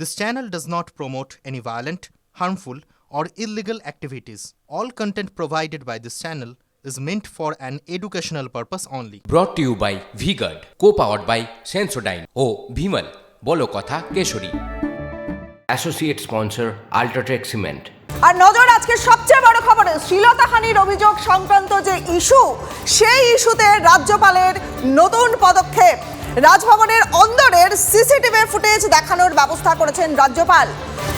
This channel does not promote any violent, harmful, or illegal activities. All content provided by this channel is meant for an educational purpose only. To you by V Guard co powered by Sensodyne ও ভিমল বলো কথা Kesari associate sponsor UltraTech cement আর নজর আজকে সবচেয়ে বড় খবরে শ্লীলতাহানির অভিযোগ সংক্রান্ত যে ইস্যু সেই ইস্যুতে রাজ্যপালের নতুন পদক্ষেপ রাজভবনের অন্দরের সিসিটিভি ফুটেজ দেখানোর ব্যবস্থা করেছেন রাজ্যপাল।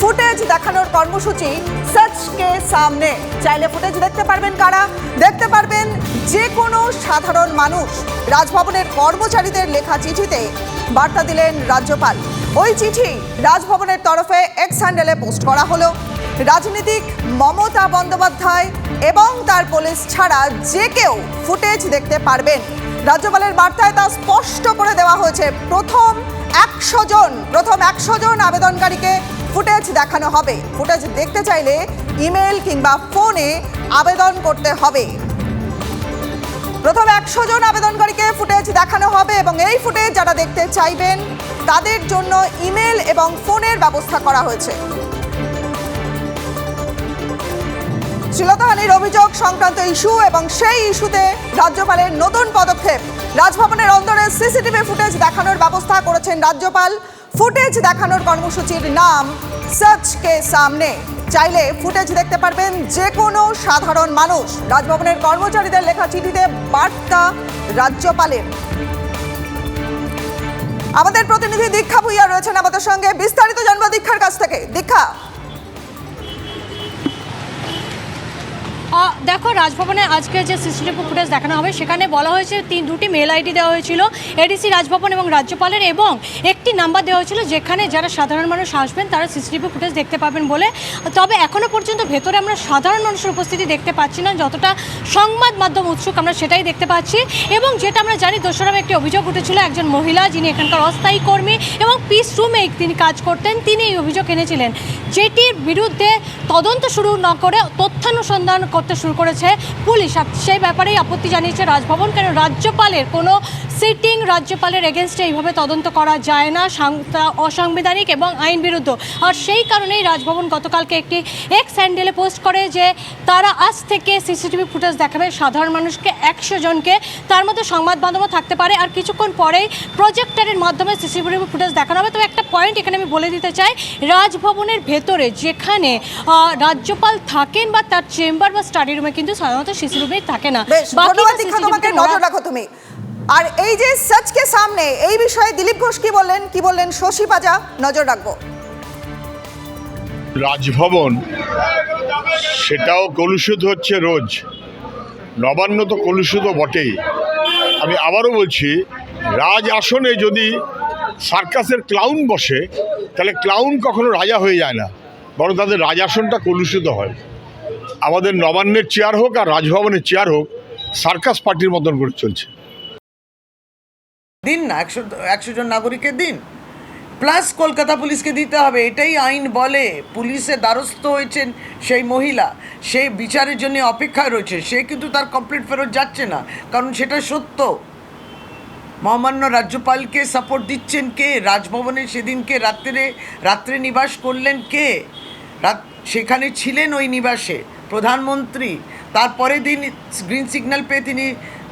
ফুটেজ দেখানোর কর্মসূচি সচ কে সামনে। চাইলে ফুটেজ দেখতে পারবেন কারা? দেখতে পারবেন যে কোনো সাধারণ মানুষ। রাজভবনের কর্মচারীদের লেখা চিঠিতে বার্তা দিলেন রাজ্যপাল। ওই চিঠি রাজভবনের তরফে এক্স হ্যান্ডেলে পোস্ট করা হলো। রাজনীতিক মমতা বন্দ্যোপাধ্যায় এবং তার পুলিশ ছাড়া যে কেউ ফুটেজ দেখতে পারবেন। রাজ্যপালের বার্তায় তা স্পষ্ট করে দেওয়া হয়েছে। প্রথম একশো জন, প্রথম একশো জন আবেদনকারীকে ফুটেজ দেখানো হবে। ফুটেজ দেখতে চাইলে ইমেল কিংবা ফোনে আবেদন করতে হবে। প্রথম একশো জন আবেদনকারীকে ফুটেজ দেখানো হবে এবং এই ফুটেজ যারা দেখতে চাইবেন, তাদের জন্য ইমেল এবং ফোনের ব্যবস্থা করা হয়েছে। শ্লীলতাহানির অভিযোগ সংক্রান্ত ইস্যু এবং সেই ইস্যুতে রাজ্যপালের নতুন পদক্ষেপ। রাজভবনের অন্দরে সিসিটিভি ফুটেজ দেখানোর ব্যবস্থা করেছেন রাজ্যপাল। ফুটেজ দেখানোর কর্মসূচির নাম সচ কে সামনে। চাইলে ফুটেজ দেখতে পারবেন যে কোনো সাধারণ মানুষ। রাজভবনের কর্মচারীদের লেখা চিঠিতে বার্তা রাজ্যপালের। আমাদের প্রতিনিধি দীক্ষা ভুইয়া রয়েছেন আমাদের সঙ্গে। বিস্তারিত জানব দীক্ষার কাছ থেকে। দীক্ষা দেখো, রাজভবনে আজকে যে সিসিটিভি ফুটেজ দেখানো হবে, সেখানে বলা হয়েছে তিন, দুটি মেল আইডি দেওয়া হয়েছিল এডিসি রাজভবন এবং রাজ্যপালের, এবং একটি নাম্বার দেওয়া হয়েছিল, যেখানে যারা সাধারণ মানুষ আসবেন, তারা সিসিটিভি ফুটেজ দেখতে পাবেন বলে। তবে এখনও পর্যন্ত ভেতরে আমরা সাধারণ মানুষের উপস্থিতি দেখতে পাচ্ছি না, যতটা সংবাদ মাধ্যম উৎসুক আমরা সেটাই দেখতে পাচ্ছি। এবং যেটা আমরা জানি, দোসরাম একটি অভিযোগ উঠেছিল, একজন মহিলা যিনি এখানকার অস্থায়ী কর্মী এবং পিস রুমে তিনি কাজ করতেন, তিনি এই অভিযোগ এনেছিলেন। যেটির বিরুদ্ধে তদন্ত শুরু না করে তথ্যানুসন্ধান করতে শুরু করেছে পুলিশ। সেই ব্যাপারেই আপত্তি জানিয়েছে রাজভবন, কেন রাজ্যপালের কোনো সিটিং রাজ্যপালের এগেনস্টে এইভাবে তদন্ত করা যায় না অসাংবিধানিক এবং আইন বিরুদ্ধ। আর সেই কারণেই রাজভবন গতকালকে একটি এক্স হ্যান্ডেলে পোস্ট করে যে তারা আজ থেকে সিসিটিভি ফুটেজ দেখাবে। সাধারণ মানুষকে একশো জনকে তার মধ্যে সংবাদ মাধ্যমও থাকতে পারে। আর কিছুক্ষণ পরেই প্রজেক্টারের মাধ্যমে সিসিটিভি ফুটেজ দেখানো হবে। তবে একটা পয়েন্ট এখানে আমি বলে দিতে চাই, রাজভবনের ভেতরে যেখানে রাজ্যপাল থাকেন বা তার চেম্বার বা স্টাডি রুমে কিন্তু সাধারণত সিসি রুমে থাকে না। নজর রাখো তুমি। আর এই যে সচকে সামনে এই বিষয়ে দিলীপ ঘোষ কি বললেন? কি বললেন? শশী পাজা নজর রাখব। রাজভবন সেটাও কলুষিত হচ্ছে রোজ। নবান্ন তো কলুষিত বটেই। আমি আবারও বলছি রাজ আসনে যদি সার্কাসের ক্লাউন বসে তাহলে ক্লাউন কখনো রাজা হয়ে যায় না। বরং তাদের রাজাসনটা কলুষিত হয়। আমাদের নবান্নের চেয়ার হোক আর রাজভবনের চেয়ার হোক, সার্কাস পার্টির মতন করে চলছে। দিন না, একশো একশো জন নাগরিকের দিন। প্লাস কলকাতা পুলিশকে দিতে হবে, এটাই আইন বলে। পুলিশের দ্বারস্থ হয়েছেন সেই মহিলা। সেই বিচারের জন্য অপেক্ষায় রয়েছে। সে কিন্তু তার কমপ্লিট ফেরত যাচ্ছে না, কারণ সেটা সত্য। মহামান্য রাজ্যপালকে সাপোর্ট দিচ্ছেন কে? রাজভবনে সেদিনকে রাত্রে রাত্রে নিবাস করলেন কে? সেখানে ছিলেন ওই নিবাসে প্রধানমন্ত্রী। তারপরে দিন গ্রিন সিগন্যাল পেয়ে তিনি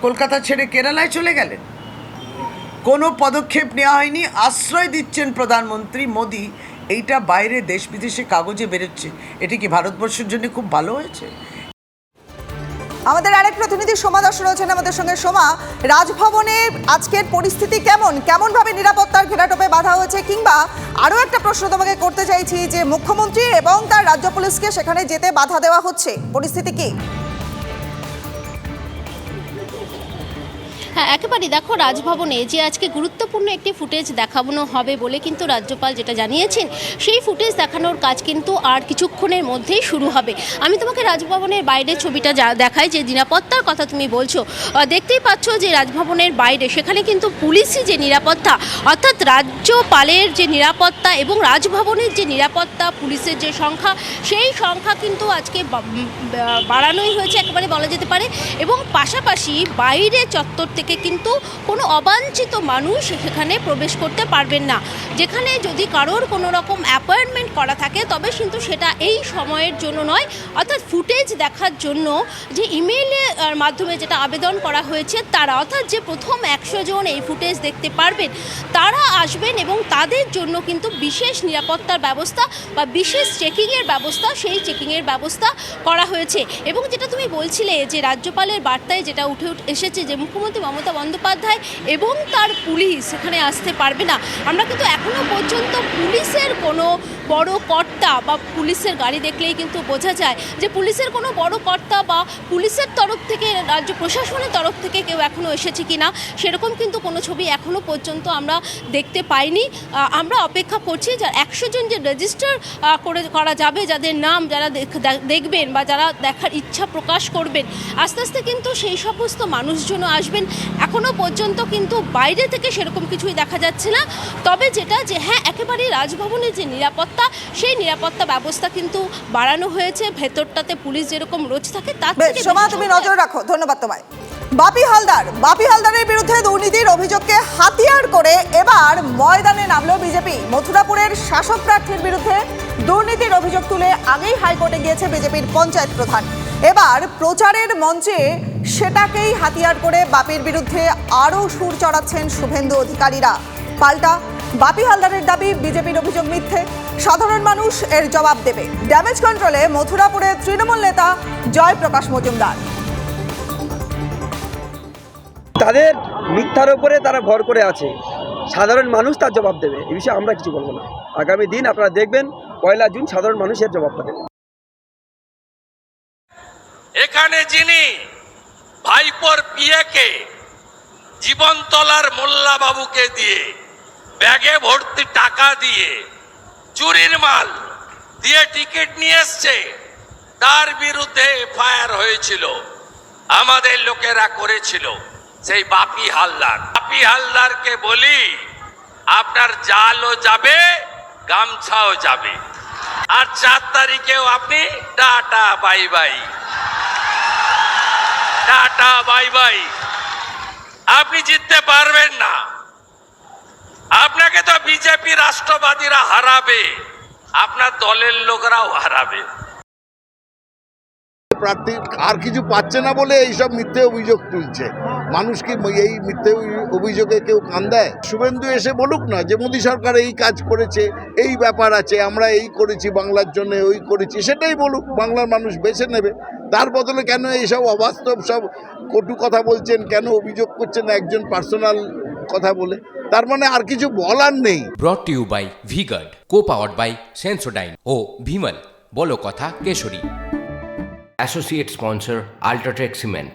কলকাতা ছেড়ে কেরালায় চলে গেলেন। কোনো পদক্ষেপ নেওয়া হয়নি, আশ্রয় দিচ্ছেন প্রধানমন্ত্রী মোদি। এইটা বাইরে দেশ বিদেশে কাগজে বেরোচ্ছে। এটি কি ভারতবর্ষের জন্য খুব ভালো হয়েছে? আমাদের আরেক প্রতিনিধি সোমা দাস রয়েছেন আমাদের সঙ্গে। সোমা, রাজভবনে আজকের পরিস্থিতি কেমন? কেমন ভাবে নিরাপত্তার ঘেরাটোপে বাধা হয়েছে? কিংবা আরও একটা প্রশ্ন তোমাকে করতে চাইছি যে, মুখ্যমন্ত্রী এবং তার রাজ্য পুলিশকে সেখানে যেতে বাধা দেওয়া হচ্ছে। পরিস্থিতি কি? হ্যাঁ একেবারেই। দেখো, রাজভবনে যে আজকে গুরুত্বপূর্ণ একটি ফুটেজ দেখানো হবে বলে কিন্তু রাজ্যপাল যেটা জানিয়েছেন, সেই ফুটেজ দেখানোর কাজ কিন্তু আর কিছুক্ষণের মধ্যেই শুরু হবে। আমি তোমাকে রাজভবনের বাইরে ছবিটা যা দেখাই, যে নিরাপত্তার কথা তুমি বলছো দেখতেই পাচ্ছ যে রাজভবনের বাইরে সেখানে কিন্তু পুলিশি যে নিরাপত্তা, অর্থাৎ রাজ্যপালের যে নিরাপত্তা এবং রাজভবনের যে নিরাপত্তা, পুলিশের যে সংখ্যা, সেই সংখ্যা কিন্তু আজকে বাড়ানোই হয়েছে, একেবারে বলা যেতে পারে। এবং পাশাপাশি বাইরে চত্বর থেকে থেকে, কিন্তু কোনো অবাঞ্ছিত মানুষ সেখানে প্রবেশ করতে পারবেন না। যেখানে যদি কারোর কোনো রকম অ্যাপয়েন্টমেন্ট করা থাকে, তবে কিন্তু সেটা এই সময়ের জন্য নয়, অর্থাৎ ফুটেজ দেখার জন্য যে ইমেইলের মাধ্যমে যেটা আবেদন করা হয়েছে, তারা, অর্থাৎ যে প্রথম একশো জন এই ফুটেজ দেখতে পারবেন, তারা আসবেন এবং তাদের জন্য কিন্তু বিশেষ নিরাপত্তার ব্যবস্থা বা বিশেষ চেকিংয়ের ব্যবস্থা, সেই চেকিংয়ের ব্যবস্থা করা হয়েছে। এবং যেটা তুমি বলছিলে যে রাজ্যপালের বার্তায় যেটা উঠে উঠে, এসেছে যে মুখ্যমন্ত্রী মমতা বন্দ্যোপাধ্যায় এবং তার পুলিশ সেখানে আসতে পারবে না। আমরা কিন্তু এখনও পর্যন্ত পুলিশের কোনো বড় কর্তা বা পুলিশের গাড়ি দেখলেই কিন্তু বোঝা যায় যে পুলিশের কোনো বড় কর্তা বা পুলিশের তরফ থেকে, রাজ্য প্রশাসনের তরফ থেকে কেউ এখনও এসেছে কি না সেরকম কিন্তু কোনো ছবি এখনও পর্যন্ত আমরা দেখতে পাইনি। আমরা অপেক্ষা করছি যে একশো জন যে রেজিস্টার করে করা যাবে, যাদের নাম যারা দেখ- দেখবেন বা যারা দেখার ইচ্ছা প্রকাশ করবেন, আস্তে আস্তে কিন্তু সেই সমস্ত মানুষজনও আসবেন। এখনও পর্যন্ত কিন্তু বাইরে থেকে সেরকম কিছুই দেখা যাচ্ছে না। তবে যেটা যে হ্যাঁ একেবারেই রাজভবনের যে নিরাপত্তা সেই নিরাপত্তা ব্যবস্থা কিন্তু বাড়ানো হয়েছে। ভেতরটাতে পুলিশ যেরকম রোজ থাকে তার বেশ থেকে সোমা তুমি নজর রাখো ধন্যবাদ তোমায়। বাপি হালদার বাপি হালদারের বিরুদ্ধে দুর্নীতির অভিযোগকে হাতিয়ার করে এবার ময়দানে নামলো বিজেপি। মথুরাপুরের শাসক প্রার্থীর বিরুদ্ধে দুর্নীতির অভিযোগ তুলে আগেই হাইকোর্টে গিয়েছে বিজেপির পঞ্চায়েত প্রধান। এবার প্রচারের মঞ্চে সেটাকেই হাতিয়ার করে বাপির বিরুদ্ধে আরও সুর চড়াচ্ছেন শুভেন্দু অধিকারীরা। পাল্টা, বাপি হালদারের দাবি, বিজেপির অভিযোগ মিথ্যে। সাধারণ মানুষ এর জবাব দেবে। ড্যামেজ কন্ট্রোলে মথুরাপুরের তৃণমূল নেতা জয়প্রকাশ মজুমদার। তাদের মিথ্যার উপরে তারা ভর করে আছে। সাধারণ মানুষ তার জবাব দেবে। এই বিষয়ে আমরা কিছু বলব না। আগামী দিন আপনারা দেখবেন, পয়লা জুন সাধারণ মানুষের জবাবটা দেবে। এখানে যিনি ভাইপোর পিয়েকে জীবনতলার মোল্লা বাবুকে দিয়ে ব্যাগে ভর্তি টাকা দিয়ে চুরির মাল দিয়ে টিকিট নিয়ে এসছে, তার বিরুদ্ধে এফআইআর হয়েছিল, আমাদের লোকেরা করেছিল সেই বাপি হালদার। বাপি হালদারকে বলি, আপনার জালও যাবে, গামছাও যাবে। আর চার তারিখেও আপনি tata, bye bye. Tata, bye bye. আপনি জিততে পারবেন না। আপনাকে তো বিজেপি রাষ্ট্রবাদীরা হারাবে। আপনার দলের লোকরাও হারাবে। প্রার্থী আর কিছু পাচ্ছে না বলে এইসব মিথ্যে অভিযোগ তুলছে। মানুষ কি এই মিথ্যে অভিযোগে কেউ কান দেয়? শুভেন্দু এসে বলুক না যে মোদী সরকার এই কাজ করেছে, এই ব্যাপার আছে, আমরা এই করেছি, বাংলার জন্য ওই করেছি, সেটাই বলুক। বাংলার মানুষ বেছে নেবে। তার বদলে কেন এইসব অবাস্তব সব কটু কথা বলছেন? কেন অভিযোগ করছেন একজন পার্সোনাল কথা বলে? তার মানে আর কিছু বলার নেই। Brought to you by VGuard co powered by Sensodyne ও ভিমল বলো কথা Keshari. Associate sponsor UltraTech cement